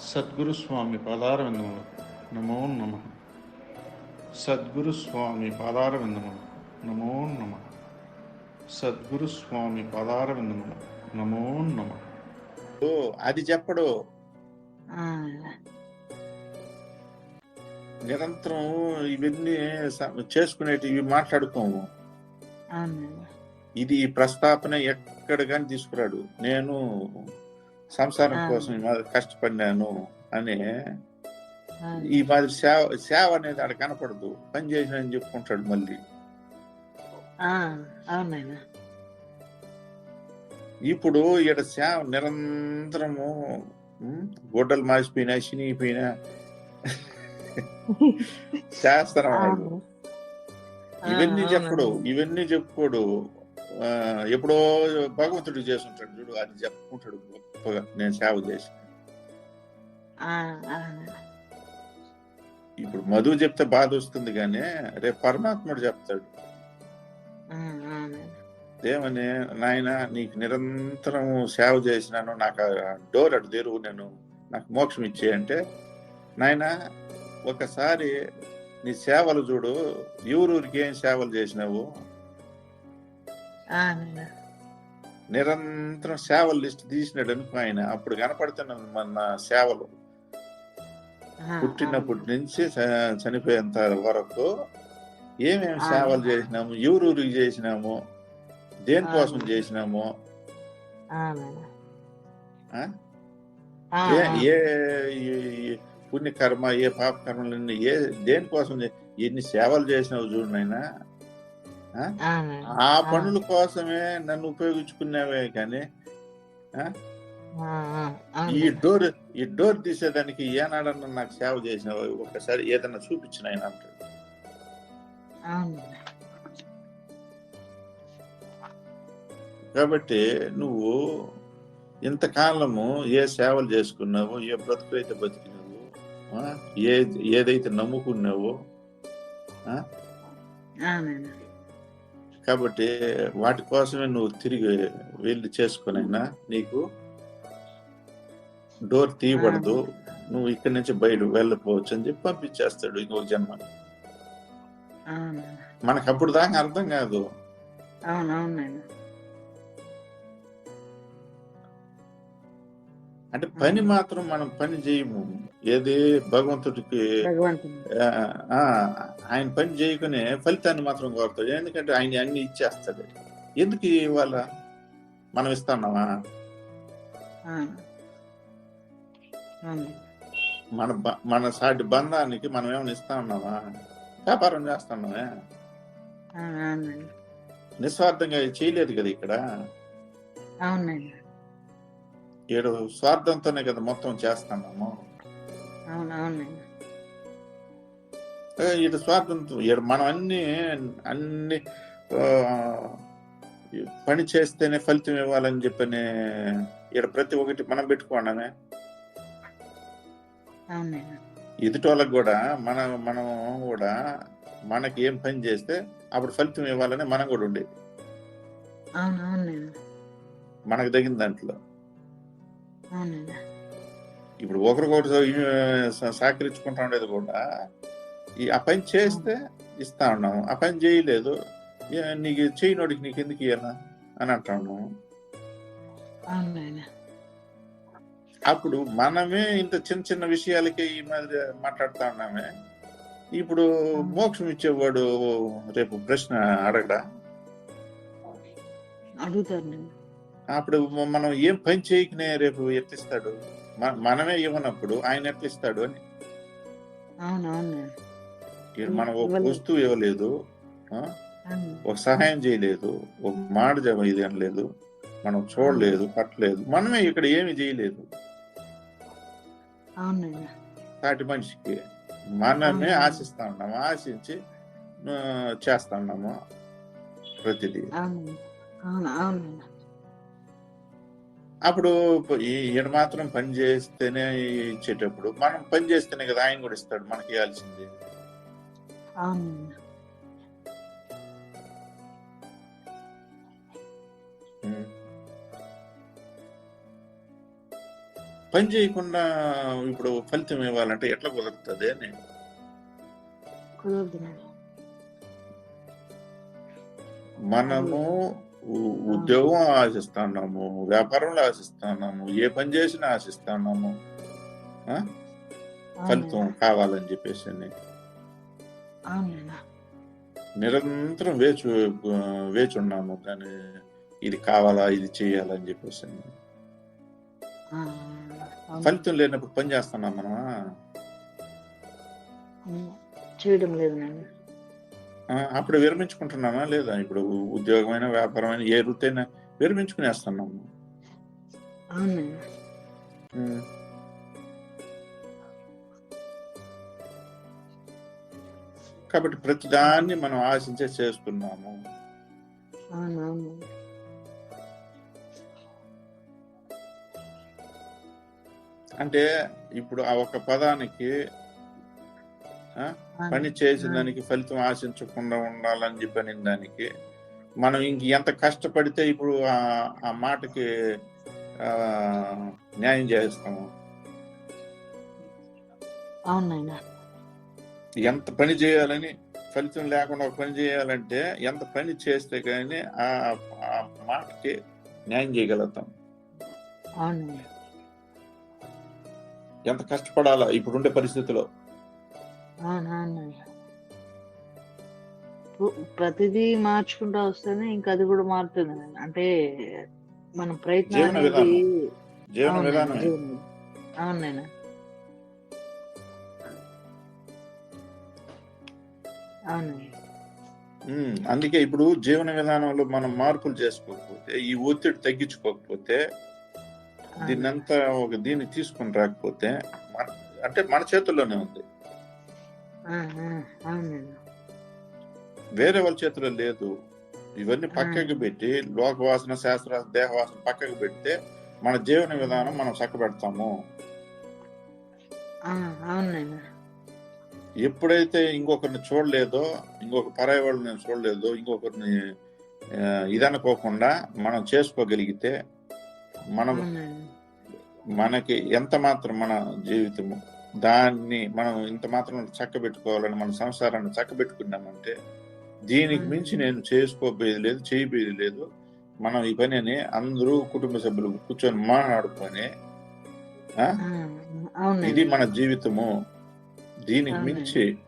సద్గురు స్వామి పాదారవిందములు. నమో నమ. సద్గురు స్వామి పాదారవిందములు. నమో నమ. సద్గురు స్వామి పాదారవిందములు. నమో నమ. ఓ, అది చెప్పడు. ఆ, నిరంతరం ఇవన్నీ చేసుకునేటి ఇవి మాట్లాడుకోము. ఇది ప్రస్తాపన ఎక్కడ కానీ తీసుకురాడు. నేను సంసారం. కోసం కష్టపడినాను అని ఈ మాదిరి సేవ సేవ అనేది ఆడ కనపడదు పని చేసిన అని చెప్పుకుంటాడు మళ్ళీ ఇప్పుడు ఈడ సేవ నిరంతరము గుడ్డలు మాసిపోయినా చినిగిపోయినా. ఆ, ఇవన్నీ చెప్పడు. ఇవన్నీ చెప్పుకోడు ఎప్పుడో భగవంతుడు చేస్తుంటాడు చూడు అది చెప్పుకుంటాడు గొప్పగా నేను సేవ చేసి. ఇప్పుడు మధు చెప్తే బాధ వస్తుంది కానీ రేపు పరమాత్ముడు చెప్తాడు. ఏమని నాయన నీకు నిరంతరం సేవ చేసినాను నాకు డోర్ అటు తెరువు నేను నాకు మోక్షం ఇచ్చే అంటే నాయన ఒకసారి నీ సేవలు చూడు ఎవరూరికి ఏం సేవలు చేసినావు. నిరంతరం సేవల లిస్ట్ తీసినాడు అనుకో ఆయన? అప్పుడు కనపడుతున్న మన సేవలు. పుట్టినప్పటి నుంచి చనిపోయేంత వరకు ఏమేమి. సేవలు చేసినాము? ఎవరూరికి చేసినాము? దేనికోసం. చేసినాము? ఏ పుణ్యకర్మ ఏ పాప కర్మలన్నీ ఏ దేనికోసం ఎన్ని సేవలు చేసినావు చూడు నాయనా. ఆ? పనుల కోసమే నన్ను ఉపయోగించుకున్నావే కానీ ఈ. డోర్ ఈ డోర్ తీసేదానికి ఏనాడన్నా నాకు సేవ చేసినావు? ఒకసారి ఏదన్నా చూపించిన ఆయన అంటాడు. కాబట్టి నువ్వు ఇంతకాలము ఏ సేవలు చేసుకున్నావు? ఏ బ్రతుకులైతే బతికినావు? ఏ ఏదైతే నమ్ముకున్నావో. కాబట్టి వాటి కోసమే నువ్వు తిరిగి వెళ్ళి చేసుకునైనా నీకు డోర్ తీయబడదు నువ్వు ఇక్కడి నుంచి బయట వెళ్ళిపోవచ్చు అని చెప్పి పంపించేస్తాడు ఇంకొక జన్మ. మనకు అప్పుడు దాకా అర్థం కాదు అవునవునండి. అంటే పని మాత్రం మనం పని చేయము. ఏది భగవంతుడికి ఆయన పని చేయకునే ఫలితాన్ని మాత్రం కోరుతాడు. ఎందుకంటే ఆయన అన్ని ఇచ్చేస్తాడు. ఎందుకు ఇవాళ మనం. అవునండి. మన మన సాటి బంధానికి మనం ఏమైనా ఇస్తా ఉన్నామా వ్యాపారం చేస్తున్నామే. నిస్వార్థంగా చేయలేదు కదా ఇక్కడ? అవునండి. ఏడు స్వార్థంతోనే కదా మొత్తం చేస్తున్నాము ఈడు స్వార్థంతో ఈడు మనం అన్ని అన్ని పని చేస్తేనే ఫలితం ఇవ్వాలని చెప్పని ఈడ ప్రతి ఒక్కటి మనం పెట్టుకోండామే అవునండి. ఎదుటోళ్ళకి కూడా మన మనం కూడా మనకి ఏం పని చేస్తే అప్పుడు ఫలితం ఇవ్వాలని మనం కూడా ఉండేది. మనకు తగిన దాంట్లో. ఇప్పుడు ఒకరికొకరు స- సహకరించుకుంటా ఉండేది కూడా. ఈ ఆ పని చేస్తే ఇస్తా ఉన్నాము. ఆ పని చేయలేదు. నీకు చేయనోడికి నీకు ఎందుకు ఇయ్యాలా అని అంటా ఉన్నాము. అప్పుడు మనమే ఇంత చిన్న చిన్న విషయాలకే ఈ మాదిరి మాట్లాడుతా ఉన్నామే. ఇప్పుడు మోక్షం ఇచ్చేవాడు రేపు ప్రశ్న అడగడా? అడుగుతారండి. అప్పుడు మనం ఏం పని చేయకనే రేపు ఎట్లిస్తాడు మనమే ఇవ్వనప్పుడు ఆయన ఎట్లిస్తాడు అని. మనం ఒక. వస్తువు ఇవ్వలేదు. ఒక సహాయం చేయలేదు ఒక మాట జమ ఇది అనలేదు మనం చూడలేదు పట్టలేదు మనమే ఇక్కడ ఏమి చేయలేదు. సాటి మనిషికి మనమే. ఆశిస్తా ఉన్నాము ఆశించి చేస్తా ఉన్నాము ప్రతిదీ. అవును. అవును అవునైనా అప్పుడు ఈ- ఈయన మాత్రం పని చేస్తేనే ఇచ్చేటప్పుడు మనం పని చేస్తేనే కదా ఆయన కూడా ఇస్తాడు మనకి ఇవ్వాల్సింది. పని చేయకుండా ఇప్పుడు ఫలితం ఇవ్వాలంటే ఎట్లా కుదురుతుంది అని? మనము ఉద్యోగం ఆశిస్తున్నాము వ్యాపారంలో ఆశిస్తున్నాము ఏ పని చేసినా ఆశిస్తున్నాము? ఫలితం కావాలని చెప్పేసి నిరంతరం వేచి వేచి ఉన్నాము కానీ ఇది కావాలా ఇది చేయాలని చెప్పేసి. ఫలితం లేనప్పుడు పని చేస్తున్నాం మనమా? చేయడం లేదు అప్పుడు విరమించుకుంటున్నామా లేదా ఇప్పుడు ఉద్యోగమైన వ్యాపారమైన ఏ వృత్తి అయినా విరమించుకునేస్తున్నాము. కాబట్టి ప్రతిదాన్ని మనం ఆశించే చేస్తున్నాము అంటే ఇప్పుడు ఆ ఒక పదానికి. పని చేసిన దానికి ఫలితం ఆశించకుండా ఉండాలని చెప్పని దానికి. మనం ఇంక ఎంత కష్టపడితే ఇప్పుడు ఆ మాటకి ఆ, న్యాయం చేస్తాము. ఎంత పని చేయాలని ఫలితం లేకుండా పని చేయాలంటే ఎంత పని చేస్తే కానీ ఆ ఆ మాటకి న్యాయం చేయగలుగుతాం. ఎంత కష్టపడాలా? ఇప్పుడుండే పరిస్థితిలో అవును ప్రతిదీ మార్చుకుంటూ వస్తేనే ఇంకా అది కూడా మారుతుంది. అంటే మన ప్రయత్నం అనేది అందుకే ఇప్పుడు జీవన విధానంలో మనం మార్పులు చేసుకోకపోతే ఈ ఒత్తిడి తగ్గించుకోకపోతే. దీన్నంతా ఒక దీన్ని తీసుకుని రాకపోతే అంటే మన చేతుల్లోనే ఉంది. వేరే వాళ్ళ చేతిలో లేదు. ఇవన్నీ పక్కకి పెట్టి లోకవాసన శాస్త్ర దేహవాసన పక్కకి పెడితే మన జీవన విధానం మనం చక్కబెడతాము. ఎప్పుడైతే ఇంకొకరిని చూడలేదో ఇంకొక పరాయి వాళ్ళని చూడలేదో ఇంకొకరిని ఇదనుకోకుండా మనం చేసుకోగలిగితే మనం మనకి ఎంత మాత్రం మన జీవితము దాన్ని మనం ఇంత మాత్రం చక్కబెట్టుకోవాలని మన సంసారాన్ని చక్కబెట్టుకున్నామంటే దీనికి మించి నేను చేసుకోబోయేది లేదు చేయబోయేది లేదు. మనం ఈ పనిని అందరూ కుటుంబ సభ్యులు కూర్చొని మాట్లాడుకొని ఇది మన జీవితము. దీనికి. మించి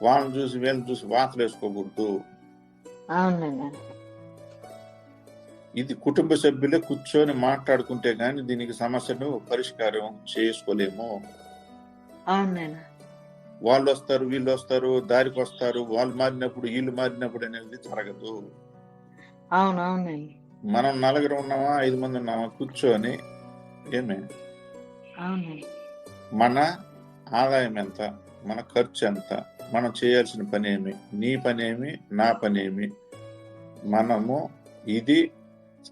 వాళ్ళని చూసి వీళ్ళని చూసి వాతలు వేసుకోకూడదు. ఇది కుటుంబ సభ్యులే కూర్చొని మాట్లాడుకుంటే గాని దీనికి సమస్యను పరిష్కారం చేసుకోలేము. వాళ్ళు వస్తారు వీళ్ళు వస్తారు దారికి వస్తారు వాళ్ళు మారినప్పుడు వీళ్ళు మారినప్పుడు అనేది జరగదు. అవును అవునండి మనం నలుగురు ఉన్నామా ఐదు మంది ఉన్నామా కూర్చొని ఏమే? మన ఆదాయం ఎంత? మన ఖర్చు ఎంత? మనం చేయాల్సిన పని ఏమి? నీ పని ఏమి? నా పని ఏమి? మనము ఇది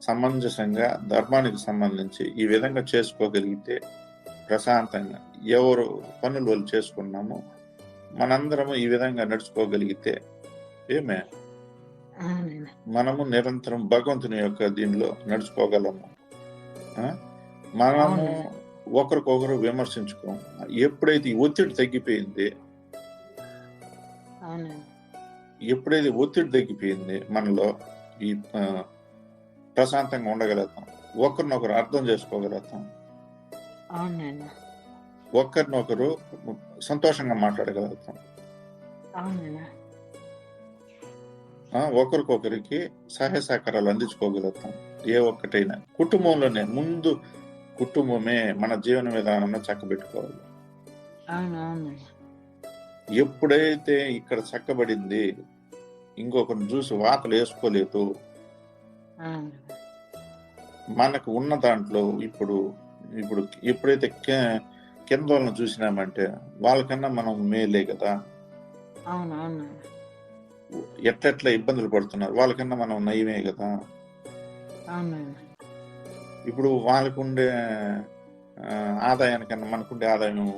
సమంజసంగా ధర్మానికి సంబంధించి ఈ విధంగా చేసుకోగలిగితే ప్రశాంతంగా ఎవరు పనులు వాళ్ళు చేసుకున్నామో మనందరము ఈ విధంగా నడుచుకోగలిగితే ఏమే? మనము నిరంతరం భగవంతుని యొక్క దీనిలో నడుచుకోగలము? మనము. ఒకరికొకరు విమర్శించుకోము. ఎప్పుడైతే ఈ ఒత్తిడి తగ్గిపోయింది ఎప్పుడైతే ఒత్తిడి తగ్గిపోయింది మనలో ఈ ప్రశాంతంగా ఉండగలుగుతాం. ఒకరినొకరు అర్థం చేసుకోగలుగుతాం. అవునండి. ఒకరినొకరు సంతోషంగా మాట్లాడగలుగుతాం. ఒకరికొకరికి సహాయ సహకారాలు అందించుకోగలుగుతాం. ఏ ఒక్కటైనా. కుటుంబంలోనే ముందు కుటుంబమే మన జీవన విధానంలో చక్కబెట్టుకోవాలి. ఎప్పుడైతే ఇక్కడ చక్కబడింది ఇంకొకరిని చూసి వాతలు వేసుకోలేదు మనకు ఉన్న దాంట్లో ఇప్పుడు ఇప్పుడు ఎప్పుడైతే కింద వాళ్ళని చూసినామంటే వాళ్ళకన్నా మనం మేలే కదా. ఎట్లెట్లా ఇబ్బందులు పడుతున్నారు? వాళ్ళకన్నా మనం నయమే కదా. ఇప్పుడు వాళ్ళకుండే ఆదాయానికన్నా మనకుండే ఆదాయం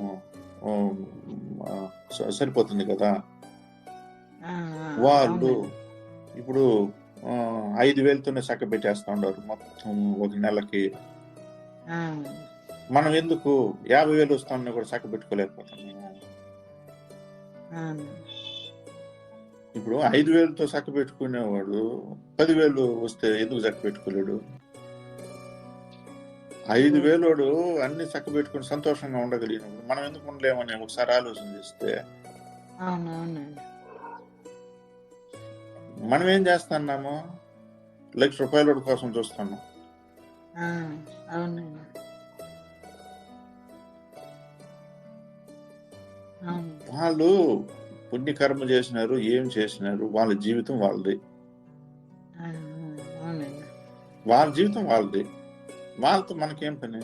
సరిపోతుంది కదా. వాళ్ళు. ఇప్పుడు ఐదు వేలతోనే చక్క పెట్టేస్తా ఉన్నారు. మొత్తం ఒక నెలకి మనం ఎందుకు యాభై వేలు వస్తామని కూడా చక్క పెట్టుకోలేకపోతున్నాము అవును. ఇప్పుడు ఐదు వేలతో చక్క పెట్టుకునేవాడు పదివేలు వస్తే ఎందుకు చక్క పెట్టుకోలేడు? ఐదు వేలోడు అన్ని చక్క పెట్టుకుని సంతోషంగా ఉండగలిగినప్పుడు మనం ఎందుకు ఉండలేమని ఒకసారి ఆలోచన చేస్తే మనం ఏం చేస్తున్నాము? లక్ష రూపాయల కోసం చూస్తున్నాం. అవునండి. అవును. వాళ్ళు పుణ్యకర్మ చేసినారు ఏం చేసినారు వాళ్ళ జీవితం వాళ్ళది. వాళ్ళ జీవితం వాళ్ళది. వాళ్ళతో మనకేం పని?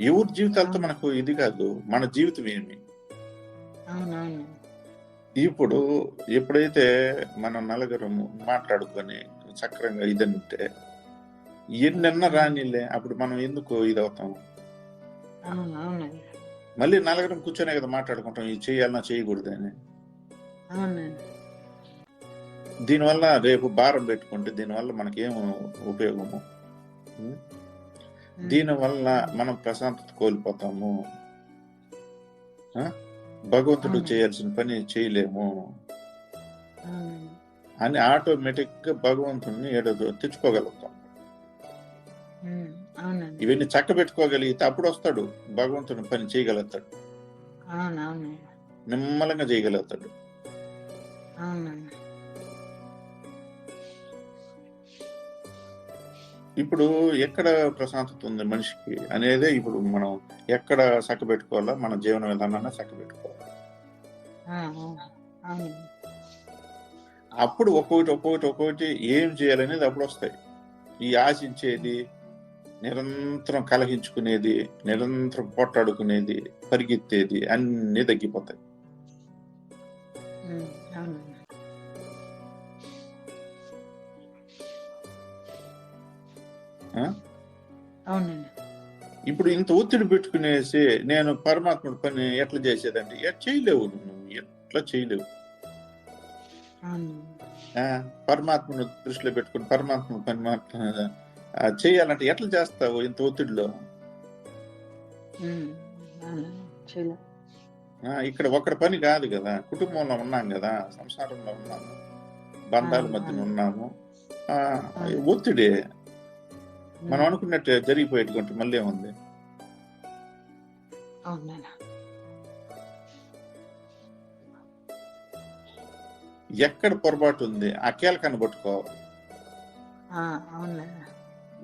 ఎవరి జీవితాలతో మనకు ఇది కాదు మన జీవితం ఏమి? అవునవును. ఇప్పుడు ఎప్పుడైతే మనం నలుగురము మాట్లాడుకొని సక్రంగా ఇదంటే ఎన్నెన్న రానిలే అప్పుడు మనం ఎందుకు ఇది అవుతాం మళ్ళీ నలుగురం కూర్చొనే కదా మాట్లాడుకుంటాం ఇది చేయాలన్నా చేయకూడదని దీనివల్ల రేపు భారం పెట్టుకుంటే దీనివల్ల మనకేం ఉపయోగము? దీనివల్ల మనం ప్రశాంతత కోల్పోతాము? భగవంతుడు. చేయాల్సిన పని చేయలేము. అని ఆటోమేటిక్గా భగవంతుడిని ఏడో తెచ్చుకోగలుగుతాం. ఇవన్నీ చక్క పెట్టుకోగలిగితే అప్పుడు వస్తాడు. భగవంతుని పని చేయగలుగుతాడు. నిమ్మలంగా చేయగలుగుతాడు. ఇప్పుడు ఎక్కడ ప్రశాంతత ఉంది మనిషికి అనేదే ఇప్పుడు మనం ఎక్కడ చక్క పెట్టుకోవాలా మన జీవన విధానాన్ని చక్క పెట్టుకోవాలి అప్పుడు ఒక్కొక్కటి ఒక్కొక్కటి ఒక్కొక్కటి ఏం చేయాలనేది అప్పుడు వస్తాయి. ఈ ఆశించేది నిరంతరం కలహించుకునేది నిరంతరం పోట్లాడుకునేది పరిగెత్తేది అన్నీ తగ్గిపోతాయి. అవునండి ఇప్పుడు ఇంత ఒత్తిడి పెట్టుకునేసి నేను పరమాత్ముడి పని ఎట్లా చేసేదంటే ఎట్ చేయలేవు నువ్వు. ఎట్లా చేయలేవు. అవును. ఆ, పరమాత్మను దృష్టిలో పెట్టుకుని పరమాత్మ ఆ, చేయాలంటే ఎట్లా చేస్తావు ఇంత ఒత్తిడిలో? ఇక్కడ ఒకరి పని కాదు కదా కుటుంబంలో ఉన్నాం కదా సంసారంలో ఉన్నాము బంధాల మధ్యన. ఉన్నాము. ఒత్తిడి. మనం అనుకున్నట్టు జరిగిపోయేటువంటి మళ్ళీ ఉంది అవునండి ఎక్కడ పొరపాటు ఉంది? ఆ కీలకాన్ని పట్టుకోవాలి.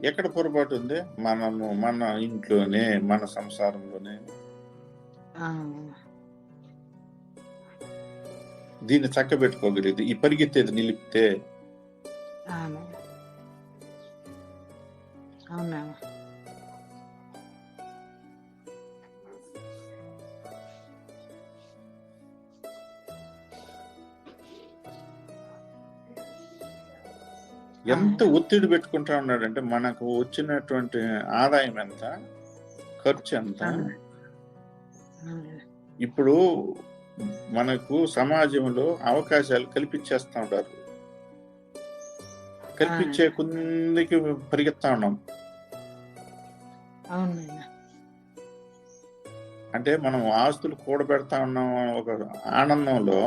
ఎక్కడ పొరపాటు ఉంది? మనము మన ఇంట్లోనే మన సంసారంలోనే. దీన్ని చక్క పెట్టుకోగలిగింది ఈ పరిగెత్తేది నిలిపితే అవును? ఎంత ఒత్తిడి పెట్టుకుంటా ఉన్నాడంటే మనకు వచ్చినటువంటి ఆదాయం ఎంత? ఖర్చు ఎంత. ఇప్పుడు మనకు సమాజంలో అవకాశాలు కల్పించేస్తా ఉంటారు కల్పించే కొందికి పరిగెత్తా ఉన్నాం. అంటే మనం ఆస్తులు కూడబెడతా ఉన్నాం ఒక ఆనందంలో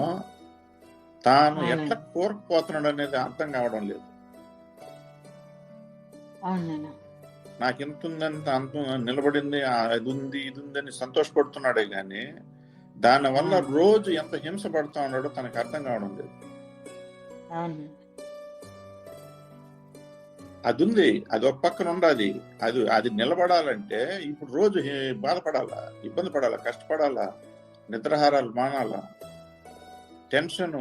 తాను. ఎట్లా కోరకపోతున్నాడు అనేది అర్థం కావడం లేదు. నాకు ఇంత ఉందంత అంత నిలబడింది అది ఉంది ఇది ఉంది అని సంతోషపడుతున్నాడే గాని దాని వల్ల ఆ. రోజు ఎంత హింస పడుతా ఉన్నాడో తనకు అర్థం కావడం లేదు. అది ఉంది అది ఒక పక్కన ఉండాలి. అది అది నిలబడాలంటే ఇప్పుడు రోజు బాధపడాలా ఇబ్బంది పడాలా కష్టపడాలా నిద్రాహారాలు మానాలా టెన్షన్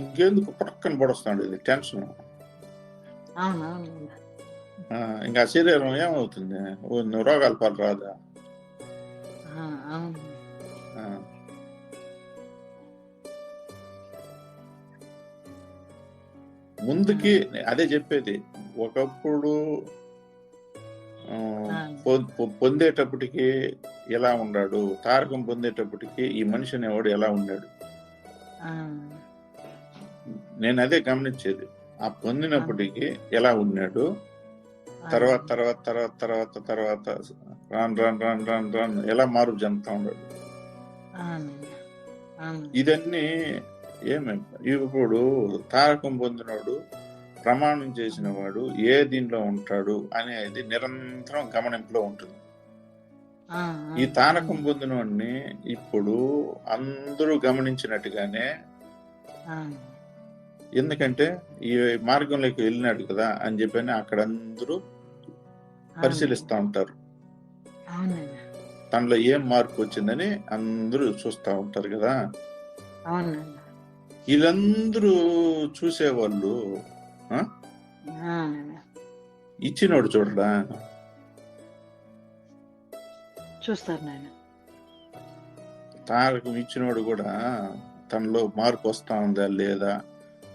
ఇంకెందుకు? పక్కన పడొస్తాడు ఇది టెన్షన్. ఇంకా శరీరం ఏమవుతుంది? ఓ రోగాల పాలు రాదా. ముందుకి అదే చెప్పేది ఒకప్పుడు పొందేటప్పటికి ఎలా ఉన్నాడు తారకం పొందేటప్పటికి ఈ మనిషి అనేవాడు ఎలా ఉన్నాడు నేను అదే గమనించేది. ఆ పొందినప్పటికి ఎలా ఉన్నాడు? తర్వాత తర్వాత తర్వాత తర్వాత తర్వాత రాను రాను రాను రాను రాను ఎలా మార్పు చెందుతా ఉన్నాడు? ఇదన్నీ ఏమి? ఇప్పుడు తారకం పొందినవాడు ప్రమాణం చేసిన వాడు ఏ దీనిలో ఉంటాడు అనేది నిరంతరం గమనింపులో ఉంటుంది. ఈ తారకం అవును, పొందిన వాడిని ఇప్పుడు అందరూ గమనించినట్టుగానే ఎందుకంటే ఈ మార్గంలోకి వెళ్ళినాడు కదా అని చెప్పని అక్కడ అందరూ పరిశీలిస్తూ ఉంటారు. తనలో ఏం మార్పు వచ్చిందని అందరూ చూస్తూ ఉంటారు కదా. వీళ్ళందరూ చూసేవాళ్ళు ఇచ్చినోడు చూడడా? చూస్తారు నాయన. తారకం ఇచ్చినోడు కూడా తనలో మార్పు వస్తా ఉందా లేదా?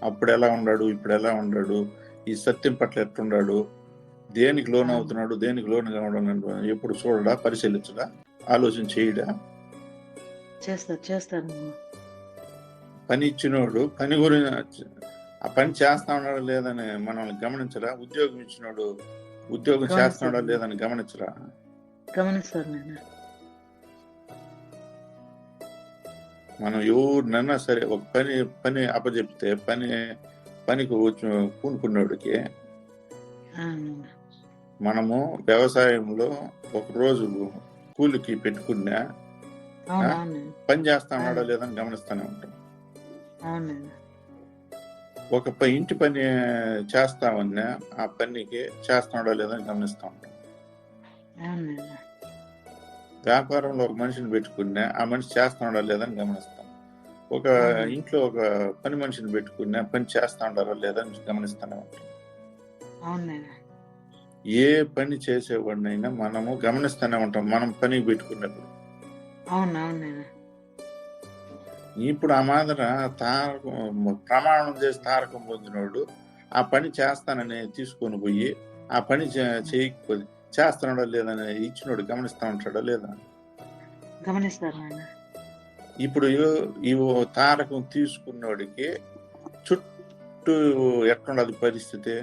అప్పుడు ఎలా ఉన్నాడు ఇప్పుడు ఎలా ఉన్నాడు ఈ సత్యం పట్ల ఎట్లున్నాడు దేనికి లోన్ అవుతున్నాడు దేనికి లోన్ కావడం ఎప్పుడు చూడడా పరిశీలించడా ఆలోచన చేయడా? చేస్తారు చేస్తారు నాయన. పని ఇచ్చినోడు పని గురించి ఆ పని చేస్తా ఉన్నాడా లేదని మనల్ని గమనించరా? ఉద్యోగం ఇచ్చినోడు ఉద్యోగం చేస్తున్నాడా లేదని గమనించరా? గమనిస్తారు మనం ఎవరినన్నా సరే ఒక పని పని అప్పచెప్తే పని పనికి పూనుకున్నోడికి మనము వ్యవసాయంలో ఒక రోజు కూలికి పెట్టుకున్నా పని చేస్తా ఉన్నాడా లేదని గమనిస్తూనే ఉంటాం. ఒక ఇంటి పని చేస్తామన్నా ఆ పనికి చేస్తున్నాడా లేదని గమనిస్తూ ఉంటాం. వ్యాపారంలో ఒక మనిషిని పెట్టుకున్నా ఆ మనిషి చేస్తున్నాడా లేదని గమనిస్తాం. ఒక. ఇంట్లో ఒక పని మనిషిని పెట్టుకున్నా పని చేస్తా ఉన్నారా లేదని గమనిస్తూనే ఉంటాం. ఏ పని చేసేవాడినైనా మనము గమనిస్తూనే ఉంటాం మనం పనికి పెట్టుకున్నప్పుడు. ఇప్పుడు ఆ మాదిర తారకం ప్రమాణం చేసి తారకం పొందినోడు ఆ పని చేస్తానని తీసుకొని పోయి ఆ పని చేయకపోతే చేస్తున్నాడో లేదని ఇచ్చినోడు గమనిస్తా ఉంటాడో లేదా? గమనిస్తారు ఇప్పుడు ఈ తారకం తీసుకున్నోడికి చుట్టూ ఎట్లుండదు పరిస్థితి?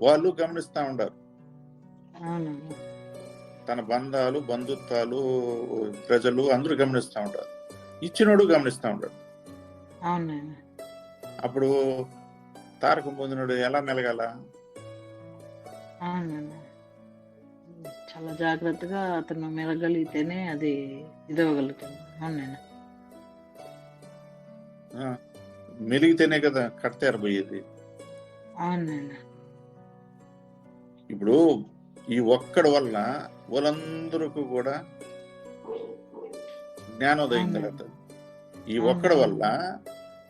వాళ్ళు గమనిస్తా ఉంటారు అవునండి తన బంధాలు బంధుత్వాలు ప్రజలు అందరూ గమనిస్తూ ఉంటారు ఇచ్చినోడు గమనిస్తూ ఉంటాడు అప్పుడు తారకం పొందినోడు ఎలా మెలగాల? చాలా జాగ్రత్తగా అతను మెలగలిగితేనే అది ఇదవగలుగుతుంది అవునండి ఆ, మెలిగితేనే కదా కడతారు పోయేది. ఇప్పుడు ఈ ఒక్కడి వల్ల వాళ్ళందరికీ కూడా జ్ఞానోదయం. కలుగుతుంది. ఈ ఒక్కడి వల్ల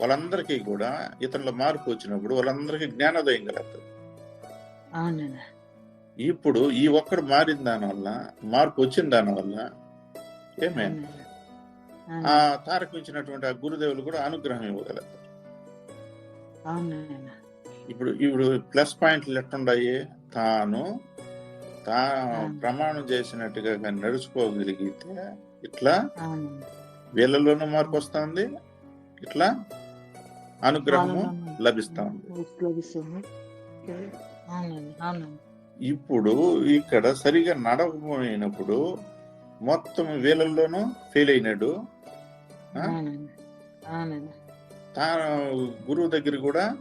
వాళ్ళందరికీ కూడా ఇతరుల మార్పు వచ్చినప్పుడు వాళ్ళందరికీ జ్ఞానోదయం కలుగుతుంది. అవునండి ఇప్పుడు ఈ ఒక్కడు మారిన దానివల్ల మార్పు వచ్చిన దానివల్ల ఏమే అవునండి ఆ తారకం ఇచ్చినటువంటి ఆ గురుదేవులు కూడా అనుగ్రహం ఇవ్వగలుగుతారు. ఇప్పుడు ఇప్పుడు ప్లస్ పాయింట్లు ఎట్లున్నాయి తాను తా. ప్రమాణం చేసినట్టుగా కానీ నడుచుకోగలిగితే ఇట్లా వీళ్ళలోనూ మార్పు వస్తుంది. ఇట్లా అనుగ్రహము లభిస్తా ఉంది ఇప్పుడు ఇక్కడ సరిగా నడవకపోయినప్పుడు మొత్తం వీళ్ళల్లోనూ ఫెయిల్ అయినాడు. ఆ? అవునండి. అవునండి. తా గురువు దగ్గర కూడా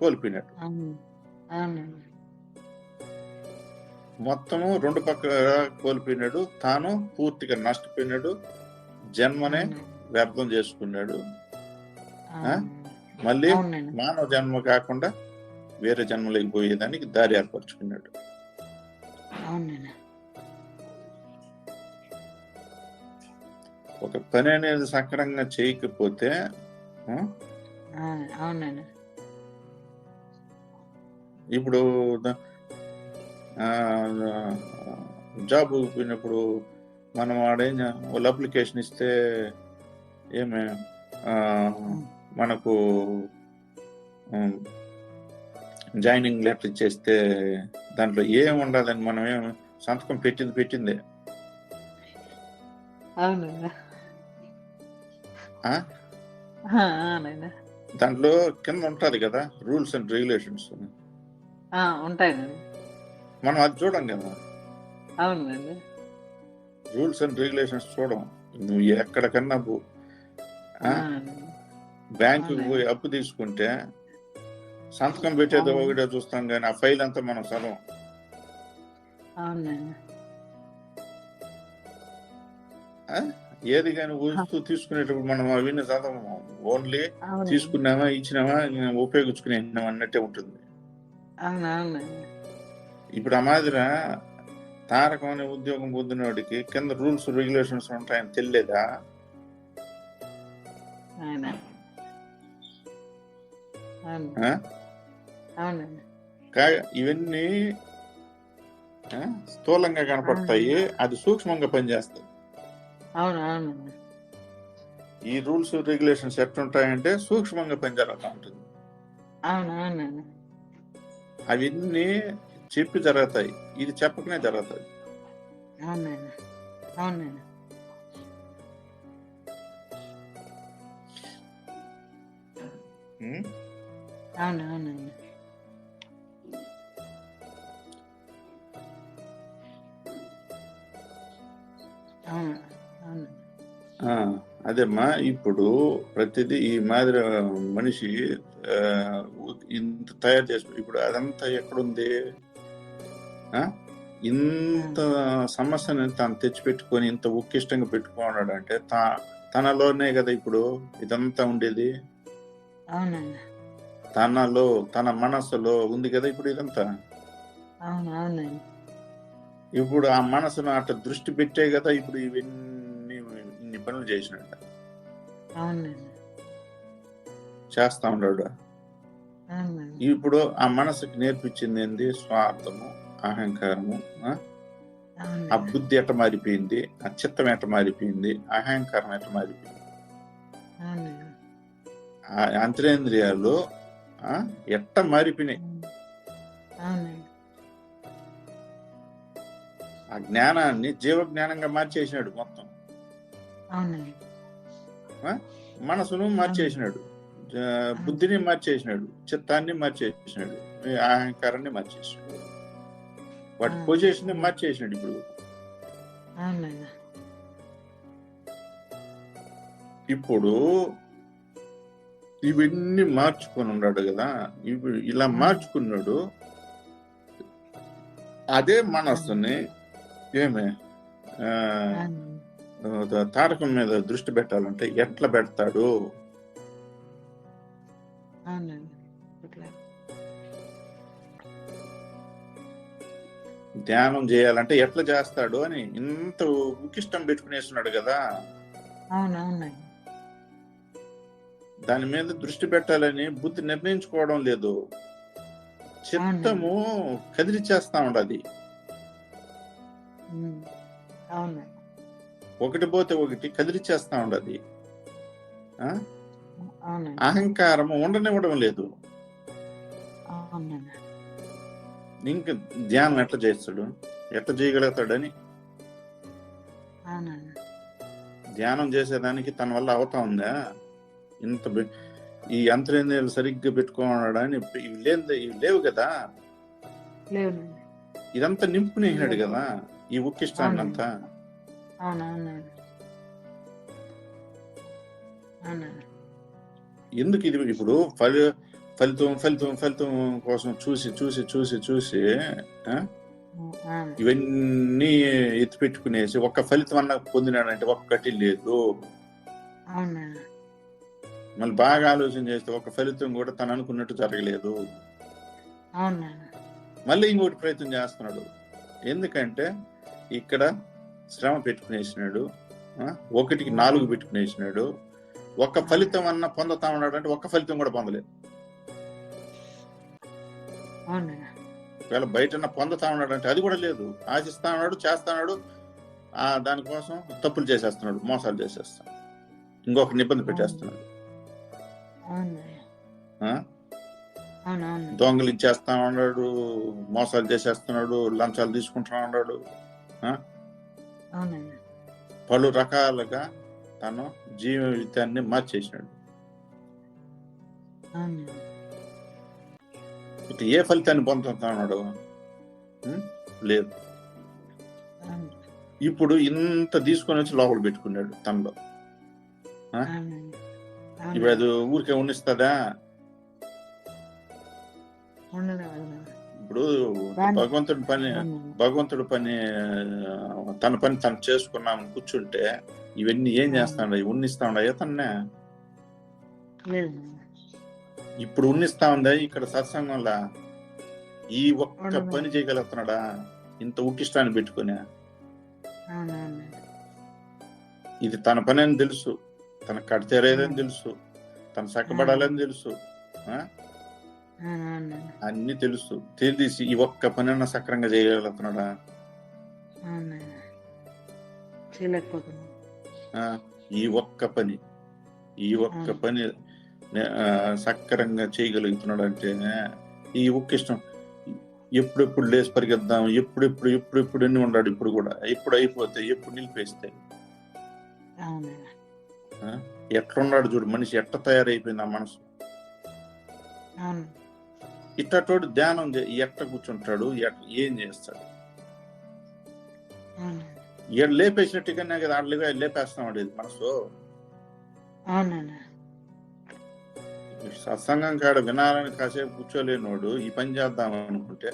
కోల్పోయినాడు. మొత్తము రెండు పక్కల కోల్పోయినాడు. తాను పూర్తిగా నష్టపోయినాడు. జన్మనే వ్యర్థం చేసుకున్నాడు. మళ్ళీ మానవ జన్మ కాకుండా వేరే జన్మలోకి పోయేదానికి దారి ఏర్పరచుకున్నాడు. ఒక పని అనేది సక్రంగా చేయకపోతే ఇప్పుడు జాబ్ పోయినప్పుడు మనం ఆడేం వాళ్ళు అప్లికేషన్ ఇస్తే ఏమే మనకు జాయినింగ్ లెటర్ ఇచ్చేస్తే దాంట్లో ఏం ఉండాలని మనం ఏం సంతకం పెట్టింది పెట్టిందే. దాంట్లో కింద ఉంటది కదా రూల్స్ అండ్ రెగ్యులేషన్స్. మనం అది చూడం కదా. అవునండి రూల్స్ అండ్ రెగ్యులేషన్స్ చూడం. నువ్వు ఎక్కడికన్నా అవునండి. పోయి అప్పు తీసుకుంటే సంతకం పెట్టేది. ఒకటే చూస్తాం కానీ ఆ ఫైల్ అంతా మనం చదవం. ఏది కానీ ఊహిస్తూ తీసుకునేటప్పుడు మనం అవన్నీ చదవము ఓన్లీ తీసుకున్నామా ఇచ్చినామా ఇంకా ఉపయోగించుకునేసినామా అన్నట్టే ఉంటుంది. ఇప్పుడు ఆ మాదిర తారకం అనే ఉద్యోగం పొందినవాడికి కింద రూల్స్ రెగ్యులేషన్స్ ఉంటాయని తెలియదా? అవునండి. కా- ఇవన్నీ స్థూలంగా కనపడతాయి. అది సూక్ష్మంగా పనిచేస్తాయి. అవును ఈ రూల్స్ రెగ్యులేషన్స్ ఎట్లుంటాయంటే సూక్ష్మంగా పనిజరుగుతూ ఉంటుంది. అవును అవన్నీ చెప్పి జరుగుతాయి. ఇది చెప్పకనే జరుగుతాయి? అవును అవునండి. అదేమ్మా ఇప్పుడు ప్రతిదీ ఈ మాదిరి మనిషి ఇంత తయారు చేసి ఇప్పుడు అదంతా ఎక్కడుంది? ఇంత సమస్యని తాను తెచ్చిపెట్టుకొని ఇంత ఉక్కిష్టంగా పెట్టుకున్నాడు అంటే తా తనలోనే కదా ఇప్పుడు ఇదంతా ఉండేది? తనలో తన మనస్సులో ఉంది కదా ఇప్పుడు ఇదంతా? ఇప్పుడు ఆ మనసును అట్లా దృష్టి పెట్టే కదా ఇప్పుడు ఇవన్నీ ఇన్ని పనులు చేసినట్ట. చేస్తా ఉన్నాడు. ఇప్పుడు ఆ మనసుకి నేర్పించింది ఏంది? స్వార్థము అహంకారము ఆ? బుద్ధి ఎట్ట మారిపోయింది? ఆ చిత్తం ఎట్ట మారిపోయింది? అహంకారం ఎట్ట మారిపోయింది? ఆ అంతరేంద్రియాలు ఆ, ఎట్ట మారిపోయినాయి? ఆ జ్ఞానాన్ని జీవ జ్ఞానంగా మార్చేసినాడు మొత్తం. మనసును మార్చేసినాడు. బుద్ధిని మార్చేసినాడు. చిత్తాన్ని మార్చేసినాడు. అహంకారాన్ని మార్చేసినాడు. వాటి. పొజిషన్ మార్చేసినాడు ఇప్పుడు. ఇప్పుడు ఇవన్నీ మార్చుకొని ఉన్నాడు కదా. ఇప్పుడు ఇలా మార్చుకున్నాడు. అదే మనస్సుని ఏమే తారకం మీద దృష్టి పెట్టాలంటే ఎట్లా పెడతాడు? ధ్యానం చేయాలంటే ఎట్లా చేస్తాడు అని ఇంత ఉకిష్టం పెట్టుకునేస్తున్నాడు కదా. దాని మీద దృష్టి పెట్టాలని బుద్ధి నిర్ణయించుకోవడం లేదు. చిత్తము కదిలిచ్చేస్తా ఉండదు ఒకటి పోతే ఒకటి కదిలిచ్చేస్తా ఉండదు అహంకారము ఉండనివ్వడం లేదు. ఇంక ధ్యానం ఎట్లా చేస్తాడు? ఎట్లా చేయగలుగుతాడని? ధ్యానం చేసేదానికి తన వల్ల అవుతా ఉందా? ఇంత ఈ అంతరేంద్రియాలు సరిగ్గా పెట్టుకోవడాని ఇవి లేదు ఇవి లేవు కదా? ఇదంతా నింపుకునేసినాడు కదా? ఈ ఉక్కిష్టాన్ని అంతా. ఎందుకు ఇది ఇప్పుడు ఫలి ఫలితం ఫలితం ఫలితం కోసం చూసి చూసి చూసి చూసి ఇవన్నీ ఎత్తి పెట్టుకునేసి ఒక్క ఫలితం అన్న పొందినాడంటే ఒక్కటి లేదు. మళ్ళీ బాగా ఆలోచన చేస్తే ఒక ఫలితం కూడా తను అనుకున్నట్టు జరగలేదు. మళ్ళీ ఇంకోటి ప్రయత్నం చేస్తున్నాడు. ఎందుకంటే ఇక్కడ శ్రమ పెట్టుకునేసినాడు ఒకటికి నాలుగు పెట్టుకునేసినాడు ఒక్క ఫలితం అన్న పొందుతా ఉన్నాడు అంటే ఒక్క ఫలితం కూడా పొందలేదు. ఒకవేళ బయట పొందుతా ఉన్నాడు అంటే అది కూడా లేదు. ఆశిస్తా ఉన్నాడు చేస్తా ఉన్నాడు ఆ దానికోసం తప్పులు చేసేస్తున్నాడు మోసాలు చేసేస్తాడు ఇంకొకరిని ఇబ్బంది పెట్టేస్తున్నాడు. దొంగలు ఇచ్చేస్తా ఉన్నాడు మోసాలు చేసేస్తున్నాడు లంచాలు తీసుకుంటా ఉన్నాడు. పలు రకాలుగా తను జీవితాన్ని మార్చేసినాడు అవునయ్యా ఇక ఏ ఫలితాన్ని పొందుతా ఉన్నాడు ఉం? లేదు ఇప్పుడు ఇంత తీసుకొని వచ్చి లోపల పెట్టుకున్నాడు తనలో. ఇప్పుడు అది ఊరికే ఉండిస్తుందా ఇప్పుడు భగవంతుడి పని భగవంతుడి పని తన పని తను చేసుకున్నాం కూర్చుంటే ఇవన్నీ ఏం చేస్తాడు ఉన్నిస్తా ఉండయా తన్నే ఇప్పుడు ఉన్నిస్తా ఉందా ఇక్కడ సత్సంగంలో. ఈ ఒక్క. పని చేయగలుగుతున్నాడా? ఇంత ఉక్కిష్టాన్ని పెట్టుకుని. ఇది తన పని అని తెలుసు. తన కడితేరేదని తెలుసు. తన చక్కబడాలని తెలుసు. అన్ని తెలుసు. తెలిసి ఈ ఒక్క పని అన్న సక్రంగా చేయగలుగుతున్నాడా? ఈ ఒక్క పని. ఈ ఒక్క. పని సక్రంగా చేయగలుగుతున్నాడు అంటే ఈ ఒక్క ఇష్టం ఎప్పుడెప్పుడు లేచి పరిగెద్దాం ఎప్పుడెప్పుడు ఎప్పుడెప్పుడు ఎన్ని ఉన్నాడు ఇప్పుడు కూడా? ఎప్పుడు అయిపోతే ఎప్పుడు నిలిపేస్తే? అవునయ్యా ఆ? ఎట్లున్నాడు చూడు మనిషి ఎట్ట తయారైపోయింది ఆ మనసు? ఇట్టటోడు ధ్యానం ఎట్ట కూర్చుంటాడు? ఏం చేస్తాడు? ఈడ లేపేసినట్టుగానే కదా ఆడ లేపే లేపేస్తాం ఇది మనసు. సత్సంగం కాడ వినాలని కాసేపు కూర్చోలేనోడు ఈ పని చేద్దాం అనుకుంటే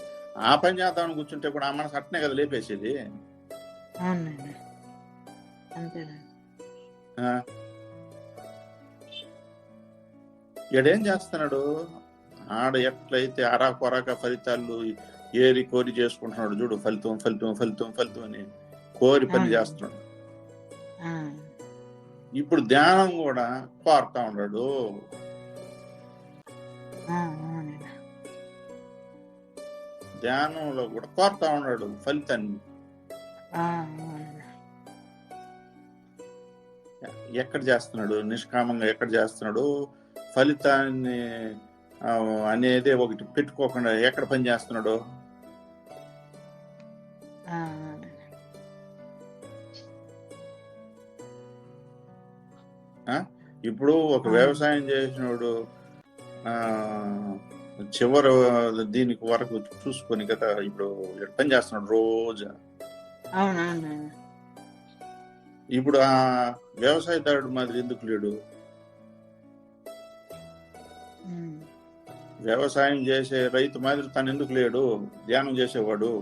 ఆ పని చేద్దామని కూర్చుంటే కూడా ఆ మనసు అట్నే కదా లేపేసేది? ఈడేం చేస్తున్నాడు? ఆడ ఎట్లయితే అరా కొరాక ఫలితాలు ఏరి కోరి చేసుకుంటున్నాడు చూడు ఫలితం ఫలితం ఫలితం ఫలితం అని కోరి పని. చేస్తున్నాడు. ఇప్పుడు ధ్యానం కూడా కోరుతా ఉన్నాడు. ధ్యానంలో కూడా కోరుతా ఉన్నాడు ఫలితాన్ని. ఎక్కడ చేస్తున్నాడు? నిష్కామంగా ఎక్కడ చేస్తున్నాడు? ఫలితాన్ని అనేది ఒకటి పెట్టుకోకుండా ఎక్కడ పని చేస్తున్నాడు? ఇప్పుడు ఒక. వ్యవసాయం చేసినోడు ఆ చివరి దీనికి వరకు చూసుకొని కదా ఇప్పుడు పని చేస్తున్నాడు రోజు. ఇప్పుడు ఆ వ్యవసాయదారుడు మాదిరి ఎందుకు లేడు? వ్యవసాయం చేసే రైతు మాదిరి తను ఎందుకు లేడు? ధ్యానం చేసేవాడు?